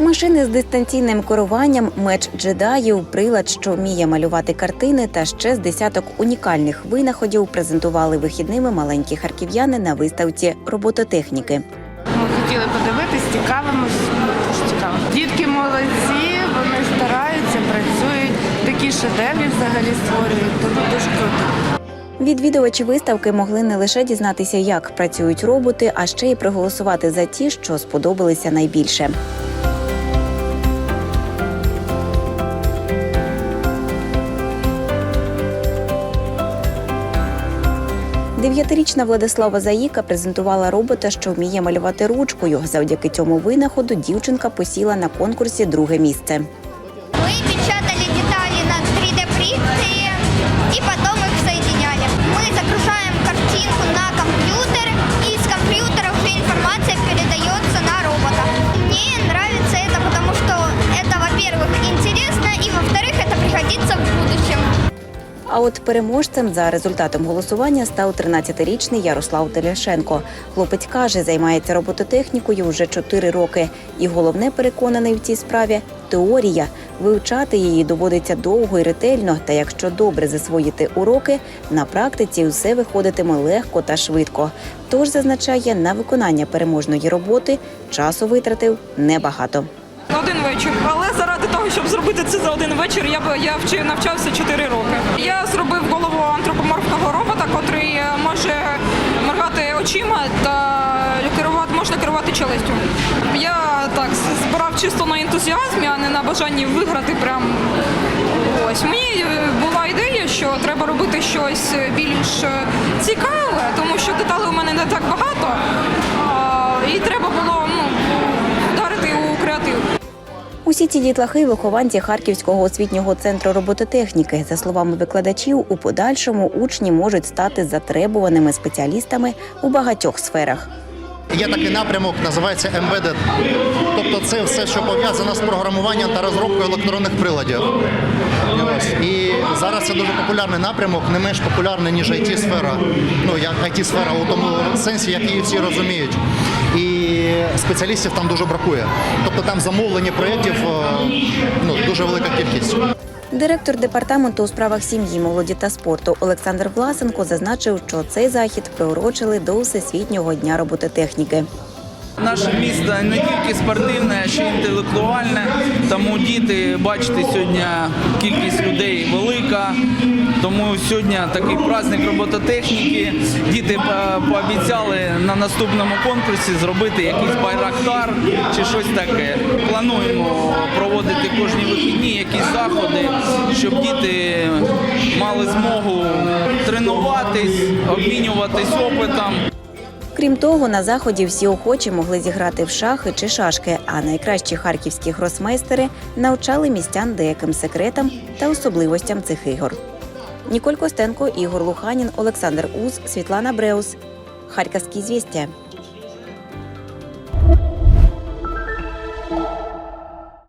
Машини з дистанційним керуванням, меч джедаїв, прилад, що вміє малювати картини, та ще з десяток унікальних винаходів презентували вихідними маленькі харків'яни на виставці робототехніки. Ми хотіли подивитись, цікавимось. Цікаво. Дітки молодці, вони стараються, працюють, такі шедеври взагалі створюють. Тому дуже круто. Відвідувачі виставки могли не лише дізнатися, як працюють роботи, а ще й проголосувати за ті, що сподобалися найбільше. Дев'ятирічна Владислава Заїка презентувала робота, що вміє малювати ручкою. Завдяки цьому винаходу дівчинка посіла на конкурсі друге місце. Ми печатали деталі на 3D-принтере и потом их А от переможцем за результатом голосування став 13-річний Ярослав Теляшенко. Хлопець каже, займається робототехнікою вже 4 роки. І головне переконаний в цій справі теорія. Вивчати її доводиться довго і ретельно. Та якщо добре засвоїти уроки, на практиці усе виходитиме легко та швидко. Тож зазначає, на виконання переможної роботи часу витратив небагато. Один вечір. Але заради того, щоб зробити це за один вечір, я б я вчив навчався 4 роки. Я зробив голову антропоморфного робота, котрий е, може моргати очима та керувати можна керувати челюстю. Я так збирав чисто на ентузіазмі, а не на бажанні виграти. Прям ось мені е, була ідея, що треба робити щось більш е, цікаве, тому що деталей у мене не так багато. Усі ці дітлахи вихованці Харківського освітнього центру робототехніки. За словами викладачів, у подальшому учні можуть стати затребуваними спеціалістами у багатьох сферах. Є такий напрямок, називається Embedded. Тобто це все, що пов'язано з програмуванням та розробкою електронних приладів. І, зараз це дуже популярний напрямок, не менш популярний, ніж IT-сфера. Ну, як IT-сфера у тому сенсі, як її всі розуміють. І спеціалістів там дуже бракує. Тобто там замовлення проєктів е, ну, дуже велика кількість. Директор департаменту у справах сім'ї, молоді та спорту Олександр Власенко зазначив, що цей захід приурочили до Всесвітнього дня робототехніки. Наше місто не тільки спортивне, а ще й інтелектуальне. Тому діти, бачите, сьогодні кількість людей велика. Тому сьогодні такий праздник робототехніки. Діти е, пообіцяли на наступному конкурсі зробити якийсь байрактар чи щось таке. Плануємо проводити кожні вихідні якісь заходи, щоб діти мали змогу тренуватись, обмінюватись опитом. Крім того, на заході всі охочі могли зіграти в шахи чи шашки, а найкращі харківські гросмейстери навчали містян деяким секретам та особливостям цих ігор. Ніколь Костенко, Ігор Луханін, Олександр Уз, Світлана Бреус. Харківські звістя.